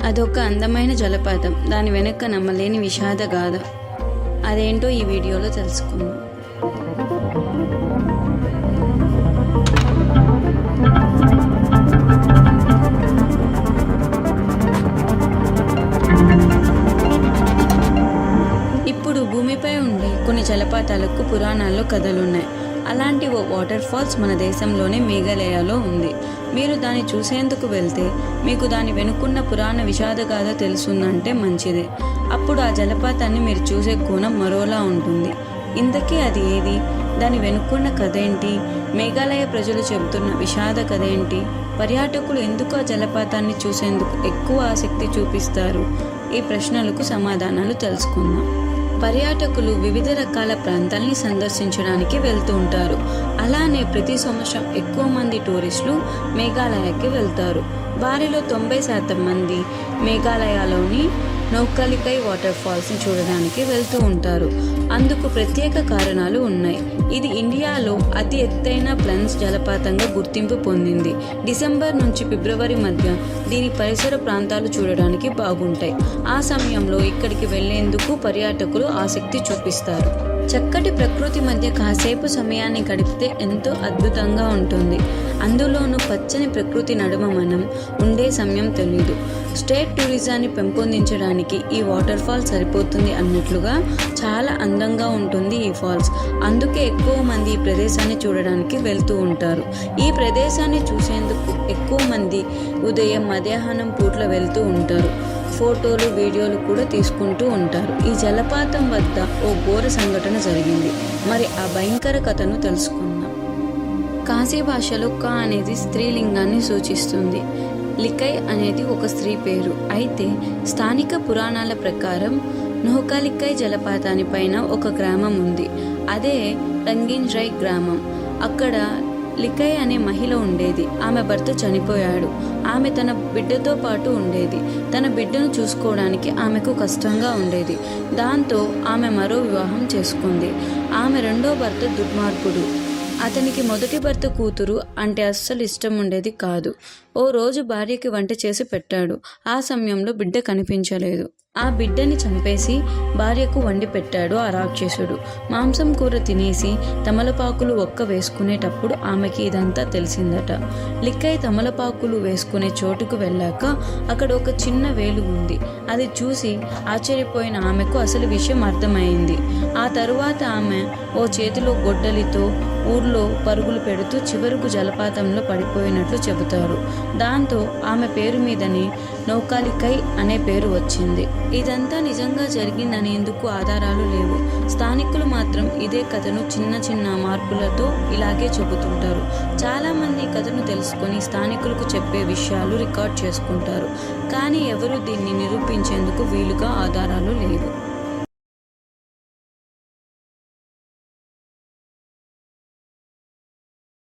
అదొక అందమైన జలపాతం. దాని వెనక నమ్మలేని విషాద గాథ. అదేంటో ఈ వీడియోలో తెలుసుకుందాం. ఇప్పుడు భూమిపై ఉండే కొన్ని జలపాతాలకు పురాణాల్లో కథలున్నాయి. అలాంటి ఓ వాటర్ ఫాల్స్ మన దేశంలోనే మేఘాలయలో ఉంది. మీరు దాన్ని చూసేందుకు వెళ్తే మీకు దాని వెనుకున్న పురాణ విషాదగాథ తెలుసుందంటే మంచిదే. అప్పుడు ఆ జలపాతాన్ని మీరు చూసే కోణం మరోలా ఉంటుంది. ఇంతకీ అది ఏది? దాని వెనుకున్న కథ ఏంటి మేఘాలయ ప్రజలు చెబుతున్న విషాద కథ ఏంటి పర్యాటకులు ఎందుకు ఆ జలపాతాన్ని చూసేందుకు ఎక్కువ ఆసక్తి చూపిస్తారు? ఈ ప్రశ్నలకు సమాధానాలు తెలుసుకుందాం. పర్యాటకులు వివిధ రకాల ప్రాంతాల్ని సందర్శించడానికి వెళ్తూ ఉంటారు. అలానే ప్రతి సంవత్సరం ఎక్కువ మంది టూరిస్టులు మేఘాలయకి వెళ్తారు. వారిలో తొంభై శాతం మంది మేఘాలయలోని నౌకాలికై వాటర్ ఫాల్స్ని చూడడానికి వెళ్తూ ఉంటారు. అందుకు ప్రత్యేక కారణాలు ఉన్నాయి. ఇది ఇండియాలో అతి ఎత్తైన ప్లన్స్ జలపాతంగా గుర్తింపు పొందింది. డిసెంబర్ నుంచి ఫిబ్రవరి మధ్య దీని పరిసర ప్రాంతాలు చూడడానికి బాగుంటాయి. ఆ సమయంలో ఇక్కడికి వెళ్ళేందుకు పర్యాటకులు ఆసక్తి చూపిస్తారు. చక్కటి ప్రకృతి మధ్య కాసేపు సమయాన్ని గడిపితే ఎంతో అద్భుతంగా ఉంటుంది. అందులోనూ పచ్చని ప్రకృతి నడుమ మనం ఉండే సమయం తెలియదు స్టేట్ టూరిజాన్ని పెంపొందించడానికి ఈ వాటర్ ఫాల్ సరిపోతుంది అన్నట్లుగా చాలా అందంగా ఉంటుంది ఈ ఫాల్స్. అందుకే ఎక్కువ మంది ఈ ప్రదేశాన్ని చూడడానికి వెళ్తూ ఉంటారు. ఈ ప్రదేశాన్ని చూసేందుకు ఎక్కువ మంది ఉదయం మధ్యాహ్నం పూట్ల వెళ్తూ ఉంటారు. ఫోటోలు వీడియోలు కూడా తీసుకుంటూ ఉంటారు. ఈ జలపాతం వద్ద ఓ ఘోర సంఘటన జరిగింది. మరి ఆ భయంకర కథను తెలుసుకుందాం. కాశీ భాషలో క అనేది స్త్రీలింగాన్ని సూచిస్తుంది. లికై అనేది ఒక స్త్రీ పేరు. అయితే స్థానిక పురాణాల ప్రకారం నోకాలిక్కై జలపాతాని పైన ఒక గ్రామం ఉంది. అదే రంగింజ్రై గ్రామం. అక్కడ లికై అనే మహిళ ఉండేది. ఆమె భర్త చనిపోయాడు. ఆమె తన బిడ్డతో పాటు ఉండేది. తన బిడ్డను చూసుకోవడానికి ఆమెకు కష్టంగా ఉండేది. దాంతో ఆమె మరో వివాహం చేసుకుంది. ఆమె రెండో భర్త దుర్మార్గుడు. అతనికి మొదటి భర్త కూతురు అంటే అస్సలు ఇష్టం ఉండేది కాదు. ఓ రోజు భార్యకి వంట చేసి పెట్టాడు. ఆ సమయంలో బిడ్డ కనిపించలేదు. ఆ బిడ్డని చంపేసి భార్యకు వండి పెట్టాడు ఆ రాక్షసుడు. మాంసం కూర తినేసి తమలపాకులు ఒక్క వేసుకునేటప్పుడు ఆమెకి ఇదంతా తెలిసిందట. లిక్కై తమలపాకులు వేసుకునే చోటుకు వెళ్ళాక అక్కడ ఒక చిన్న వేలు ఉంది. అది చూసి ఆశ్చర్యపోయిన ఆమెకు అసలు విషయం అర్థమైంది. ఆ తరువాత ఆమె ఓ చేతిలో గొడ్డలితో ఊర్లో పరుగులు పెడుతూ చివరకు జలపాతంలో పడిపోయినట్లు చెబుతారు. దాంతో ఆమె పేరు మీదని నౌకాలికై అనే పేరు వచ్చింది. ఇదంతా నిజంగా జరిగిందనేందుకు ఆధారాలు లేవు. స్థానికులు మాత్రం ఇదే కథను చిన్న చిన్న మార్పులతో ఇలాగే చెబుతుంటారు. చాలామంది కథను తెలుసుకొని స్థానికులకు చెప్పే విషయాలు రికార్డ్ చేసుకుంటారు. కానీ ఎవరు దీన్ని నిరూపించేందుకు వీలుగా ఆధారాలు లేవు.